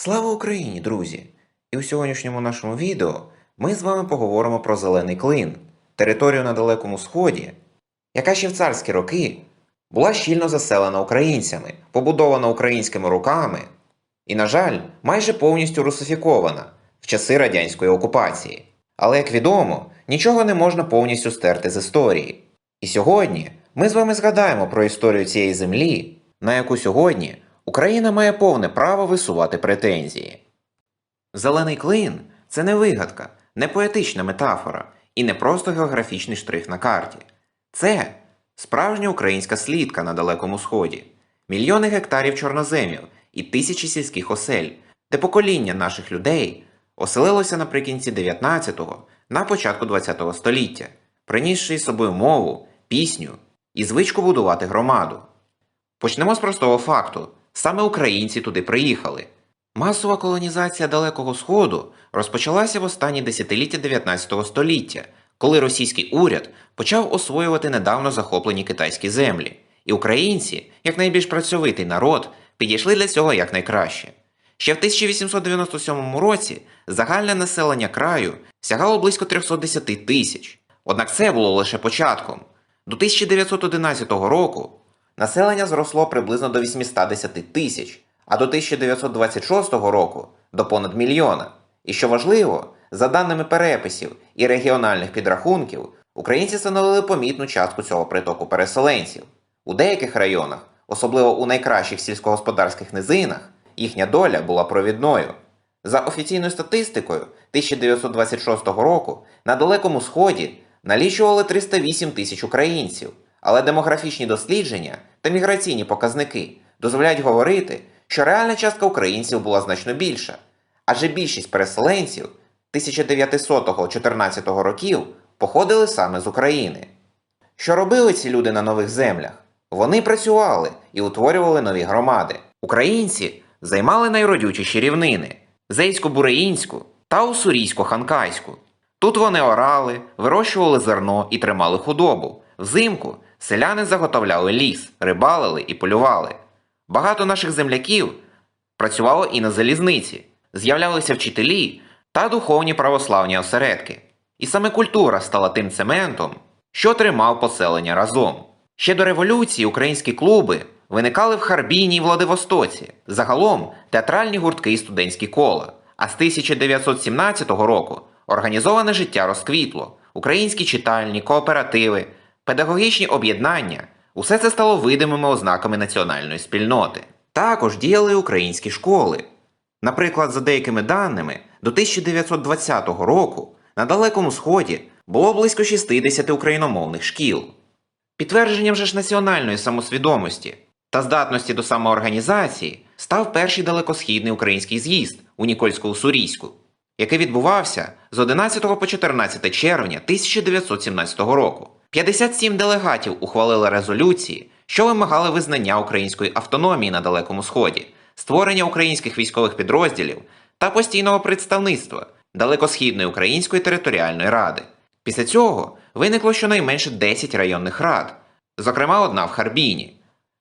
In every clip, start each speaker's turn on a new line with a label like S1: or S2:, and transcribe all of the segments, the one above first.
S1: Слава Україні, друзі! І у сьогоднішньому нашому відео ми з вами поговоримо про Зелений Клин, територію на Далекому Сході, яка ще в царські роки була щільно заселена українцями, побудована українськими руками і, на жаль, майже повністю русифікована в часи радянської окупації. Але, як відомо, нічого не можна повністю стерти з історії. І сьогодні ми з вами згадаємо про історію цієї землі, на яку сьогодні Україна має повне право висувати претензії. Зелений клин це не вигадка, не поетична метафора і не просто географічний штрих на карті. Це справжня українська слідка на Далекому Сході, мільйони гектарів чорноземів і тисячі сільських осель, де покоління наших людей оселилося наприкінці 19-го, на початку 20-го століття, принісши із собою мову, пісню і звичку будувати громаду. Почнемо з простого факту: саме українці туди приїхали. Масова колонізація Далекого Сходу розпочалася в останні десятиліття 19 століття, коли російський уряд почав освоювати недавно захоплені китайські землі, і українці, як найбільш працьовитий народ, підійшли для цього якнайкраще. Ще в 1897 році загальне населення краю сягало близько 310 тисяч. Однак це було лише початком. До 1911 року населення зросло приблизно до 810 тисяч, а до 1926 року до понад мільйона. І що важливо, за даними переписів і регіональних підрахунків, українці становили помітну частку цього притоку переселенців. У деяких районах, особливо у найкращих сільськогосподарських низинах, їхня доля була провідною. За офіційною статистикою 1926 року на Далекому Сході налічували 308 тисяч українців, але демографічні дослідження та міграційні показники дозволяють говорити, що реальна частка українців була значно більша, адже більшість переселенців 1900-14 років походили саме з України. Що робили ці люди на нових землях? Вони працювали і утворювали нові громади. Українці займали найродючіші рівнини Зейсько-Буреїнську та Уссурійсько-Ханкайську. Тут вони орали, вирощували зерно і тримали худобу. Взимку селяни заготовляли ліс, рибалили і полювали. Багато наших земляків працювало і на залізниці, з'являлися вчителі та духовні православні осередки. І саме культура стала тим цементом, що тримав поселення разом. Ще до революції українські клуби виникали в Харбіні і Владивостоці, загалом театральні гуртки і студентські кола. А з 1917 року організоване життя розквітло, українські читальні, кооперативи, педагогічні об'єднання усе це стало видимими ознаками національної спільноти. Також діяли українські школи. Наприклад, за деякими даними, до 1920 року на Далекому Сході було близько 60 україномовних шкіл. Підтвердженням же ж національної самосвідомості та здатності до самоорганізації став перший далекосхідний український з'їзд у Нікольсько-Уссурійську, який відбувався з 11 по 14 червня 1917 року. 57 делегатів ухвалили резолюції, що вимагали визнання української автономії на Далекому Сході, створення українських військових підрозділів та постійного представництва Далекосхідної української територіальної ради. Після цього виникло щонайменше 10 районних рад, зокрема одна в Харбіні.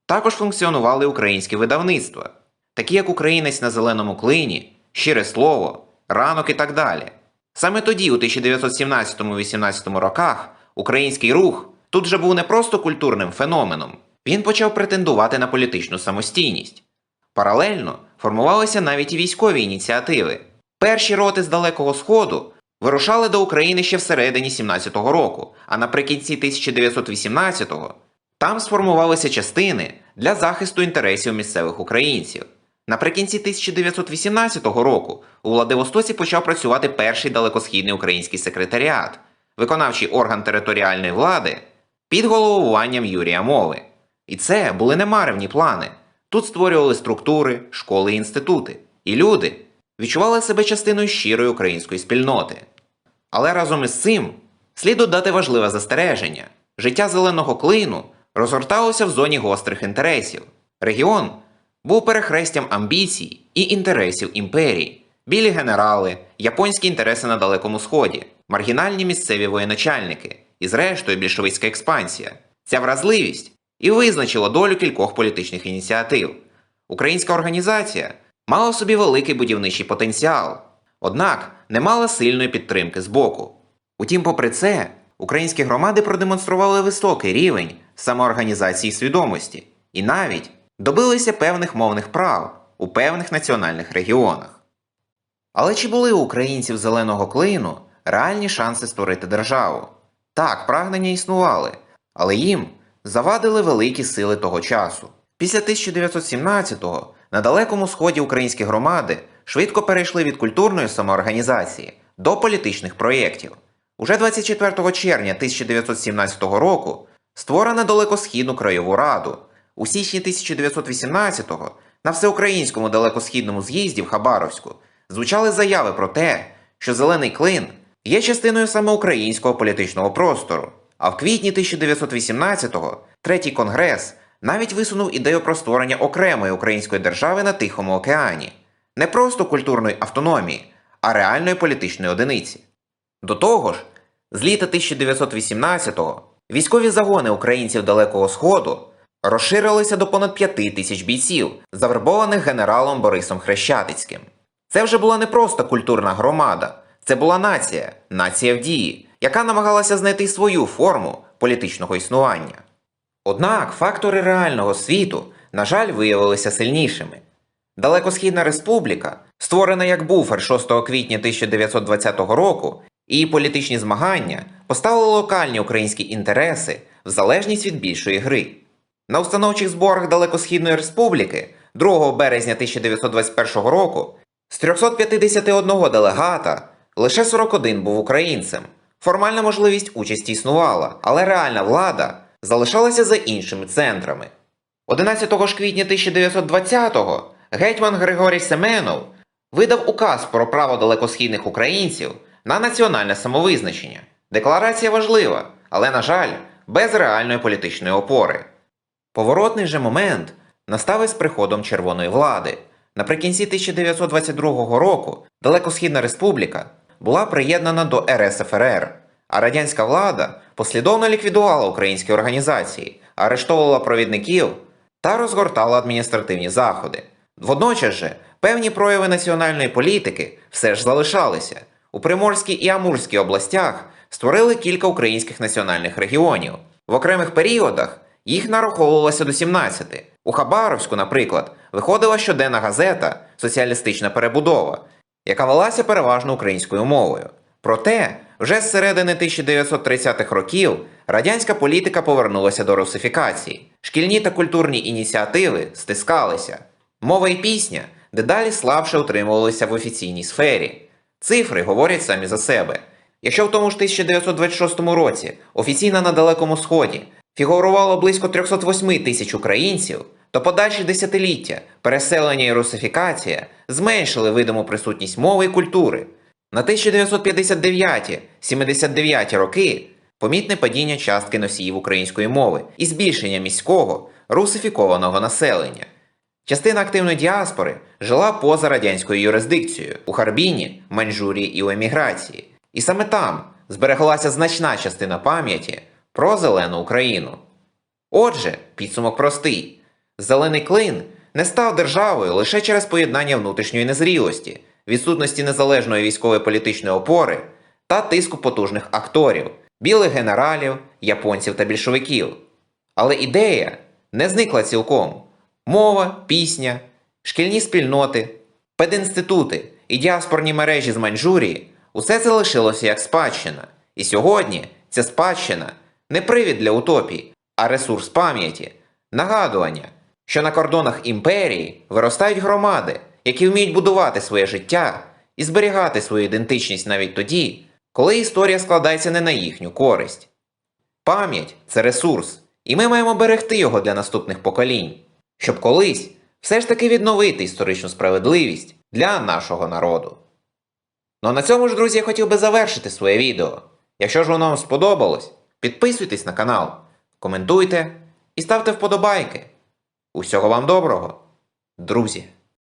S1: Також функціонували українські видавництва, такі як Українець на зеленому клині, Щире слово, ранок і так далі. Саме тоді, у 1917-18 роках, український рух тут же був не просто культурним феноменом, він почав претендувати на політичну самостійність. Паралельно формувалися навіть і військові ініціативи. Перші роти з Далекого Сходу вирушали до України ще всередині 17-го року, а наприкінці 1918-го там сформувалися частини для захисту інтересів місцевих українців. Наприкінці 1918 року у Владивостоці почав працювати перший далекосхідний український секретаріат, виконавчий орган територіальної влади під головуванням Юрія Мови. І це були не маревні плани. Тут створювали структури, школи і інститути. І люди відчували себе частиною щирої української спільноти. Але разом із цим слід додати важливе застереження: життя зеленого клину розгорталося в зоні гострих інтересів. Регіон був перехрестям амбіцій і інтересів імперії, білі генерали, японські інтереси на Далекому Сході, маргінальні місцеві воєначальники і, зрештою, більшовицька експансія. Ця вразливість і визначила долю кількох політичних ініціатив. Українська організація мало в собі великий будівничий потенціал, однак не мала сильної підтримки з боку. Утім, попри це, українські громади продемонстрували високий рівень самоорганізації свідомості і навіть добилися певних мовних прав у певних національних регіонах. Але чи були у українців зеленого клину реальні шанси створити державу? Так, прагнення існували, але їм завадили великі сили того часу. Після 1917-го на далекому сході українські громади швидко перейшли від культурної самоорганізації до політичних проєктів. Уже 24 червня 1917 року створено далекосхідну краєву раду. У січні 1918-го на всеукраїнському далекосхідному з'їзді в Хабаровську звучали заяви про те, що зелений клин є частиною саме українського політичного простору. А в квітні 1918-го третій конгрес навіть висунув ідею про створення окремої української держави на Тихому океані, не просто культурної автономії, а реальної політичної одиниці. До того ж, з літа 1918-го військові загони українців Далекого Сходу розширилися до понад 5 тисяч бійців, завербованих генералом Борисом Хрещатицьким. Це вже була не просто культурна громада, це була нація, нація в дії, яка намагалася знайти свою форму політичного існування. Однак фактори реального світу, на жаль, виявилися сильнішими. Далекосхідна республіка, створена як буфер 6 квітня 1920 року, її політичні змагання поставили локальні українські інтереси в залежність від більшої гри. На установчих зборах Далекосхідної республіки 2 березня 1921 року з 351 делегата лише 41 був українцем. Формальна можливість участі існувала, але реальна влада залишалася за іншими центрами. 11 ж квітня 1920-го гетьман Григорій Семенов видав указ про право далекосхідних українців на національне самовизначення. Декларація важлива, але, на жаль, без реальної політичної опори. Поворотний же момент настав із приходом червоної влади. Наприкінці 1922 року Далекосхідна Республіка була приєднана до РСФРР, а радянська влада послідовно ліквідувала українські організації, арештовувала провідників та розгортала адміністративні заходи. Водночас же певні прояви національної політики все ж залишалися. У Приморській і Амурській областях створили кілька українських національних регіонів. В окремих періодах їх нараховувалося до 17. У Хабаровську, наприклад, виходила щоденна газета Соціалістична перебудова, яка велася переважно українською мовою. Проте, вже з середини 1930-х років радянська політика повернулася до русифікації. Шкільні та культурні ініціативи стискалися. Мова і пісня дедалі слабше утримувалися в офіційній сфері. Цифри говорять самі за себе. Якщо в тому ж 1926 році офіційно на Далекому Сході фігурувало близько 308 тисяч українців, то подальші десятиліття переселення і русифікація зменшили видиму присутність мови і культури. На 1959-79 роки помітне падіння частки носіїв української мови і збільшення міського русифікованого населення. Частина активної діаспори жила поза радянською юрисдикцією у Харбіні, Маньчжурії і у еміграції. І саме там збереглася значна частина пам'яті про зелену Україну. Отже, підсумок простий: зелений клин не став державою лише через поєднання внутрішньої незрілості, відсутності незалежної військової політичної опори та тиску потужних акторів, білих генералів, японців та більшовиків. Але ідея не зникла цілком. Мова, пісня, шкільні спільноти, пединститути і діаспорні мережі з Маньчжурії усе це лишилося як спадщина. І сьогодні ця спадщина не привід для утопії, а ресурс пам'яті, нагадування, що на кордонах імперії виростають громади, які вміють будувати своє життя і зберігати свою ідентичність навіть тоді, коли історія складається не на їхню користь. Пам'ять це ресурс, і ми маємо берегти його для наступних поколінь, щоб колись все ж таки відновити історичну справедливість для нашого народу. Ну а на цьому ж, друзі, я хотів би завершити своє відео. Якщо ж воно вам сподобалось, підписуйтесь на канал, коментуйте і ставте вподобайки. Усього вам доброго, друзі!